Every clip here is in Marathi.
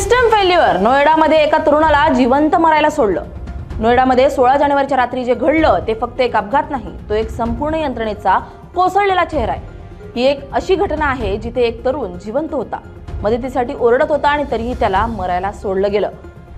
सिस्टम फेल्युअर नोएडामध्ये एका तरुणाला जिवंत मरायला सोडलं. नोएडामध्ये सोळा जानेवारीच्या रात्री जे घडलं ते फक्त एक अपघात नाही तो एक संपूर्ण यंत्रणेचा कोसळलेला चेहरा आहे. ही एक अशी घटना आहे जिथे एक तरुण जिवंत होता. मदतीसाठी ओरडत होता आणि तरीही त्याला मरायला सोडलं गेलं.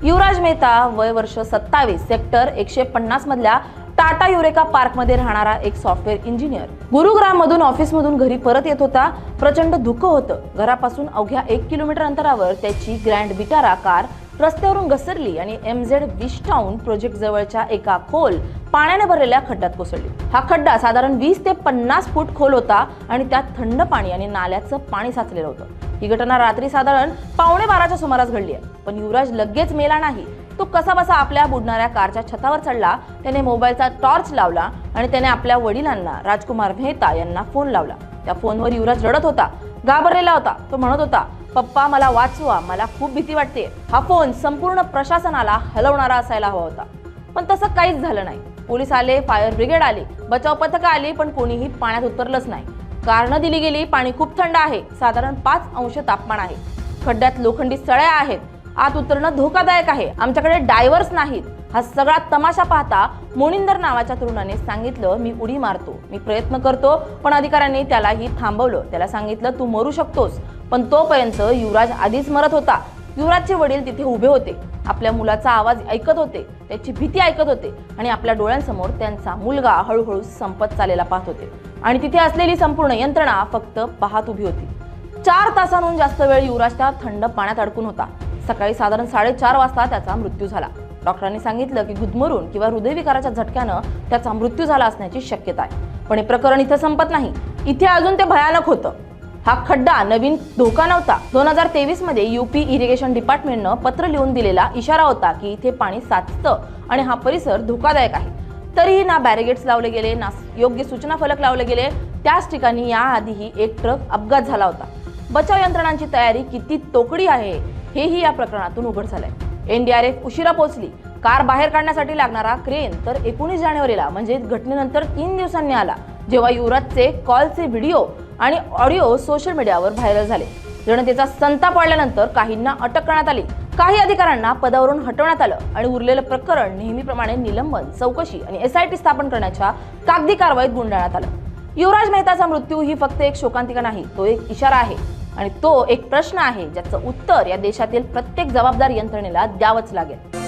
युवराज मेहता वय वर्ष सत्तावीस सेक्टर एकशे पन्नास मधल्या टाटा युरेका पार्कमध्ये राहणारा एक सॉफ्टवेअर इंजिनियर गुरुग्राम मधून ऑफिसमधून घरी परत येत होता. प्रचंड धुकं होतं. घरापासून अवघ्या एक किलोमीटर अंतरावर त्याची ग्रँड विटारा कार रस्त्यावरून घसरली आणि M Z wish town project जवळच्या एका खोल पाण्याने भरलेल्या खड्ड्यात कोसळली. हा खड्डा साधारण वीस ते पन्नास फूट खोल होता आणि त्यात थंड पाणी आणि नाल्याचं पाणी साचलेलं होतं. ही घटना रात्री साधारण पावणे बाराच्या सुमारास घडली आहे. पण युवराज लगेच मेला नाही. तो कसा बसा आपल्या बुडणाऱ्या कारच्या छतावर चढला त्याने मोबाईलचा टॉर्च लावला आणि त्याने आपल्या वडिलांना राजकुमार मेहता यांना फोन लावला. त्या फोनवर युवराज रडत होता घाबरलेला होता. तो म्हणत होता पप्पा मला वाचवा मला खूप भीती वाटते हा फोन संपूर्ण प्रशासनाला हलवणारा असायला हवा होता. पण तसं काहीच झालं नाही. पोलीस आले फायर ब्रिगेड आली बचाव पथकं आली पण कोणीही पाण्यात उतरलंच नाही. कारण दिली गेली पाणी खूप थंड आहे. साधारण पाच अंश तापमान आहे. खड्ड्यात लोखंडी सळ्या आहेत. आत उतरणं धोकादायक आहे. आमच्याकडे डायव्हर्स नाहीत. हा सगळा तमाशा पाहता मोनिंदर नावाच्या तरुणाने सांगितलं मी उडी मारतो. मी प्रयत्न करतो पण अधिकाऱ्यांनी त्यालाही थांबवलं. त्याला सांगितलं तू मरू शकतोस पण तोपर्यंत युवराज आधीच मरत होता. युवराजचे वडील तिथे उभे होते. आपल्या मुलाचा आवाज ऐकत होते. त्याची भीती ऐकत होते. आणि आपल्या डोळ्यांसमोर त्यांचा मुलगा हळूहळू संपत चालेला पाहत होते. आणि तिथे असलेली संपूर्ण यंत्रणा फक्त पाहत उभी होती. चार तासांहून जास्त वेळ युवराज त्या थंड पाण्यात अडकून होता. सकाळी साधारण साडेचार वाजता त्याचा मृत्यू झाला. डॉक्टरांनी सांगितलं की गुदमरून किंवा हृदयविकाराच्या झटक्यानं त्याचा मृत्यू झाला असण्याची शक्यता आहे. पण हे प्रकरण इथं संपत नाही. इथे अजून ते भयानक होतं. हा खड्डा नवीन धोका नव्हता. दोन हजार तेवीसमध्ये युपी इरिगेशन डिपार्टमेंटनं पत्र लिहून दिलेला इशारा होता की इथे पाणी साचतं आणि हा परिसर धोकादायक आहे. तरीही ना बॅरिगेट्स लावले गेले ना योग्य सूचना फलक लावले गेले. त्याच ठिकाणी याआधीही एक ट्रक अपघात झाला होता. बचाव यंत्रणांची तयारी किती तोकडी आहे हेही या प्रकरणातून उघड झालंय. एनडीआरएफ उशिरा पोहोचली. कार बाहेर काढण्यासाठी लागणारा क्रेन तर एकोणीस जानेवारीला म्हणजे घटनेनंतर तीन दिवसांनी आला जेव्हा युवराजचे कॉलचे व्हिडिओ आणि ऑडिओ सोशल मीडियावर व्हायरल झाले. जनतेचा संताप वाढल्यानंतर काहींना अटक करण्यात आली. काही अधिकाऱ्यांना पदावरून हटवण्यात आलं आणि उरलेलं प्रकरण नेहमीप्रमाणे निलंबन चौकशी आणि एसआयटी स्थापन करण्याच्या कागदी कारवाईत गुंडाळण्यात आलं. युवराज मेहताचा मृत्यू ही फक्त एक शोकांतिका नाही तो एक इशारा आहे. आणि तो एक प्रश्न आहे ज्याचं उत्तर या देशातील प्रत्येक जबाबदार यंत्रणेला द्यावंच लागेल.